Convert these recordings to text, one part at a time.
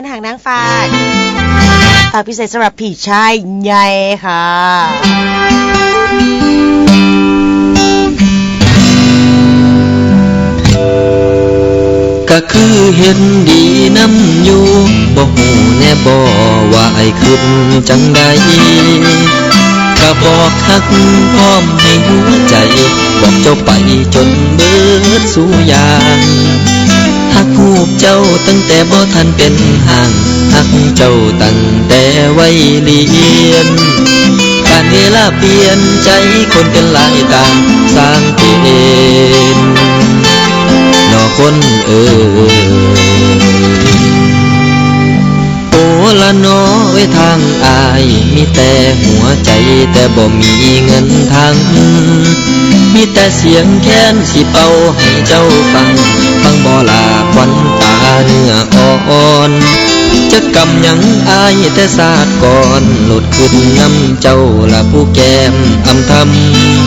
นหางนางฟ้าตอนพิเศษสำหรับผีชายใหญ่ค่ะก็คือเห็นดีน้ำอยู่บ่หูแน่บ่ว่าไอ้ขึ้นจังใดก็บอกฮักพร้อมให้หัวใจ บอกเจ้าไปจนเบิดสู่ยาง เจ้าตั้งแต่บ่ทันเป็นห่างฮักเจ้าตั้งแต่ไว้เรียน การเวลาเปลี่ยนใจคนเป็นหลายต่างสร้างเป็นนอคนเอ่ยโอละนอไว้ทางอาย มีแต่หัวใจแต่บ่มีเงินทาง มีแต่เสียงแค้นสิเป่าให้เจ้าฟั อนจะกำยังอายแต่ศาสตร์ก่อนหลุดขึ้นน้ำเจ้าละผู้แก้มอำท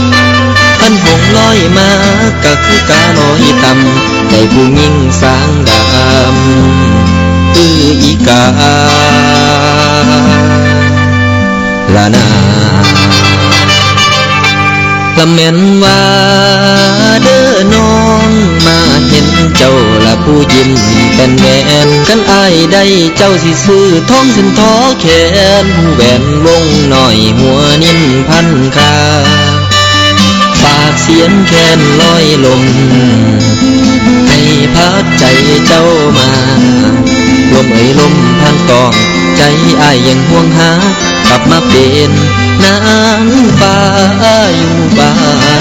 ำท่านหงลอยมาก็คือกาลอยตำใจผู้ยิ่งสร้างดำคืออีกาละนาละแม่นว่าเด้อน้องมาเห็นเจ้าละผู้ยิ้ม นแหวนกันอายได้เจ้าสิซื้อท้องสินท้อแขนแหวนวงหน่อยหัวนิ่นพันคาฝากเสียงแค้นลอยลมให้พัดใจเจ้ามาลมเอ่ยลมพันตองใจอายยังห่วงหากลับมาเป็นนางฟ้าอยู่บ้าน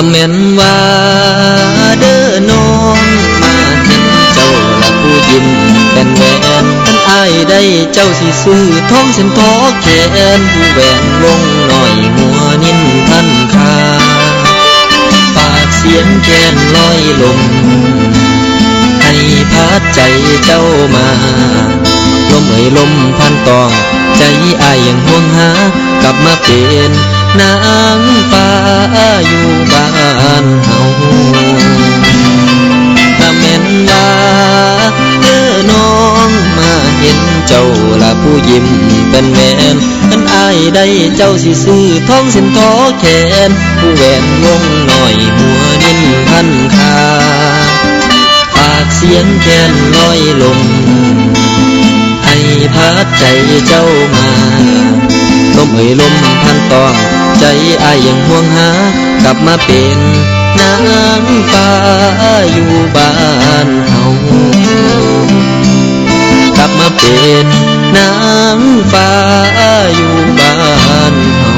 ละแม่นว่าเด้อน้องมาเห็นเจ้าละผู้ยิ้มเป็นแหวนท่านอายได้เจ้าสิซื้อท้องเส้นทอแขนผู้แหวนวงหน่อยหัวนิ่นพันคาฝากเสียงแค้นลอยลมให้พัดใจเจ้ามาลมเอ่ยลมพันตอง ใจอายยังห่วงหากลับมาเป็น นางฟ้าอยู่บ้านเฮาถ้าแม่นว่าเด้อน้องมาเห็นเจ้าละผู้ยิ้มเป็นแหวนมันอายได้เจ้าสิซื้อทองเส้นทอแขน ผู้แหวนวงหน่อยหัวนิ่นพันคาปากเสียงแค้นลอยลมให้พัดใจเจ้ามาลมเอ่ยลมพันตอง ใจอายยังห่วงหากลับมาเป็นนางฟ้าอยู่บ้านเฮากลับมาเป็นนางฟ้าอยู่บ้านเฮา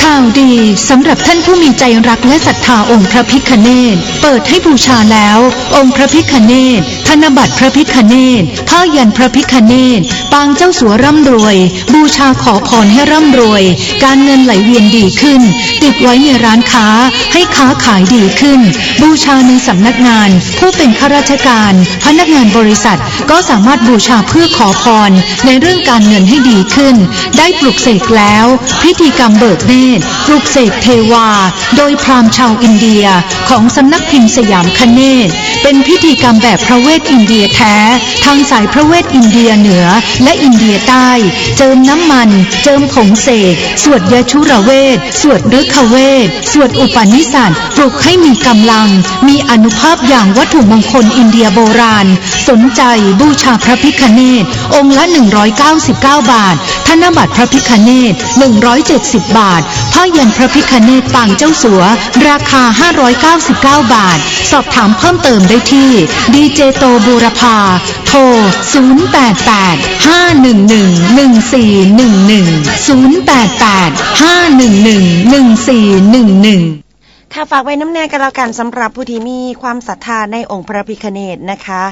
ข่าวดีสำหรับท่านผู้มีใจรักและศรัทธาองค์พระพิคเนตเปิดให้บูชาแล้ว องค์พระพิคเนต ธนบัตรพระพิคเนตผ้ายันพระพิคเนตปางเจ้าสัวร่ำรวย บูชาขอพรให้ร่ำรวย การเงินไหลเวียนดีขึ้น ติดไว้ในร้านค้าให้ค้าขายดีขึ้น บูชาในสำนักงาน ผู้เป็นข้าราชการ พนักงานบริษัทก็สามารถบูชาเพื่อขอพรในเรื่องการเงินให้ดีขึ้น ได้ปลุกเสกแล้ว พิธีกรรมเบิกเนตรปลุกเสกเทวา โดยพราหมณ์ชาวอินเดียของสำนักพิมพ์สยามคเนตเป็นพิธีกรรมแบบพระเวทอินเดียแท้ ทางสายพระเวทอินเดียเหนือและอินเดียใต้ เจิมน้ำมัน เจิมผงเสก สวดยชุระเวท สวดฤกขเวท สวดอุปนิสัตปลุกให้มีกำลัง มีอนุภาพอย่างวัตถุมงคลอินเดียโบราณ สนใจบูชาพระพิคเนตองค์ละ 199 บาท ธนบัตรพระพิคเนต170 บาท ผ้ายันพระพิคเนตปางเจ้าสัว ราคา 599 บาทสอบถามเพิ่มเติมได้ที่ดีเจโตบูรพา โทร 088 511 ค่ะฝากไว้น้ำแน่กันแล้วกันสำหรับผู้ที่มีความศรัทธาในองค์พระพิคเนตนะคะ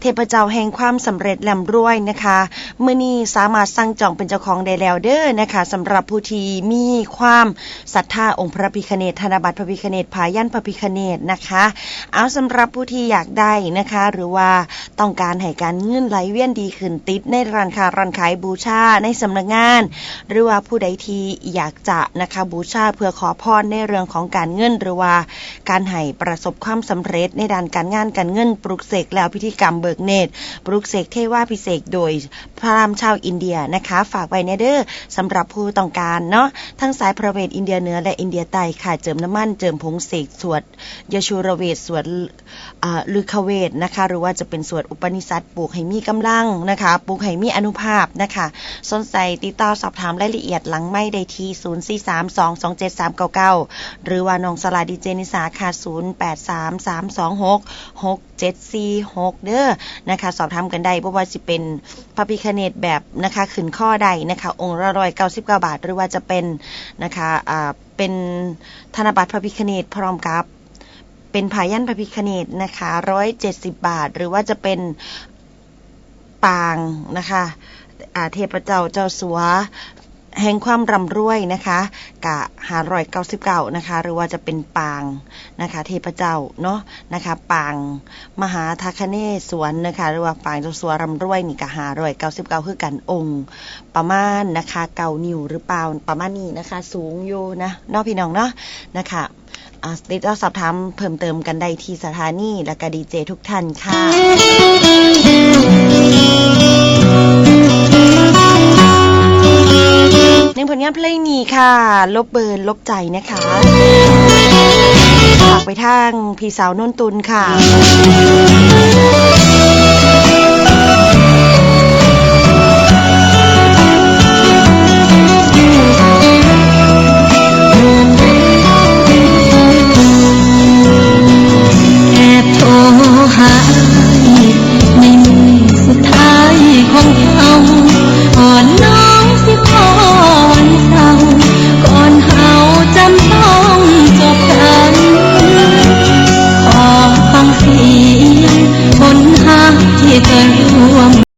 เทพเจ้าแห่งความสำเร็จแหลมรวยนะคะเมื่อนี้สามารถสั่งจองเป็นเจ้าของได้แล้วเด้อนะคะสำหรับผู้ที่มีความศรัทธาองค์พระพิคเนตธนบัตรพระพิคเนตผายันพระพิคเนตนะคะ เอาสำหรับผู้ที่อยากได้นะคะ หรือว่าต้องการให้การเงินไหลเวียนดีขึ้นติดในร้านค้าร้านขายบูชาในสำนักงาน หรือว่าผู้ใดที่อยากจะนะคะบูชาเพื่อขอพรในเรื่องของการเงินหรือว่า การให้ประสบความสำเร็จในด้านการงานการเงินปลุกเสกแล้วพิธีกรรมเบิกเนตรปลุกเสกเทว่าพิเศษโดยพราหมณ์ชาวอินเดียนะคะ ฝากไว้ในเด้อสำหรับผู้ต้องการเนาะทั้งสายพระเวทอินเดียเหนือและอินเดียใต้ค่ะเจิมน้ำมันเจิมผงเสกสวดยชูระเวทสวดลือคเวทนะคะ หรือว่าจะเป็นสวดอุปนิสัตปลูกให้มีกำลังนะคะปลูกให้มีอนุภาพนะคะสนใจติดต่อสอบถามรายละเอียดหลังไม่ได้ที่ 0432273999หรือว่าน้องสลาดีเจนิสาค่ะ0833266746 เด้อนะคะ สอบถามกันได้เพราะว่าสิเป็นพระพิคเนตแบบนะคะขึ้นข้อใดนะคะ องค์ละร้อยเก้าสิบเก้าบาท หรือว่าจะเป็นนะคะอ่าเป็นธนบัตรพระพิคเนตพร้อมกับเป็นผายันพระพิคเนตนะคะร้อยเจ็ดสิบบาท หรือว่าจะเป็นปางนะคะอ่าเทพเจ้าเจ้าสัว แห่งความร่ำรวยนะคะกะหารอยเก้าสิบเก้านะคะ หรือว่าจะเป็นปางนะคะ เทพเจ้าเนาะนะคะ ปางมหาทาคเนศวรนะคะ หรือว่าปางเจ้าสัวร่ำรวยนี่กะหารอยเก้าสิบเก้าคือกันองค์ ประมาณนะคะ เก่านิ้วหรือเปล่าประมาณนี้นะคะ สูงอยู่นะนอกพี่น้องเนาะนะคะอ่าติดต่อสอบถามเพิ่มเติมกันได้ที่สถานีและก็ดีเจทุกท่านค่ะ ลงานเพลงนี้ค่ะ ลบเบิร์นลบใจนะคะฝากไปทางพี่สาวนนตุลค่ะ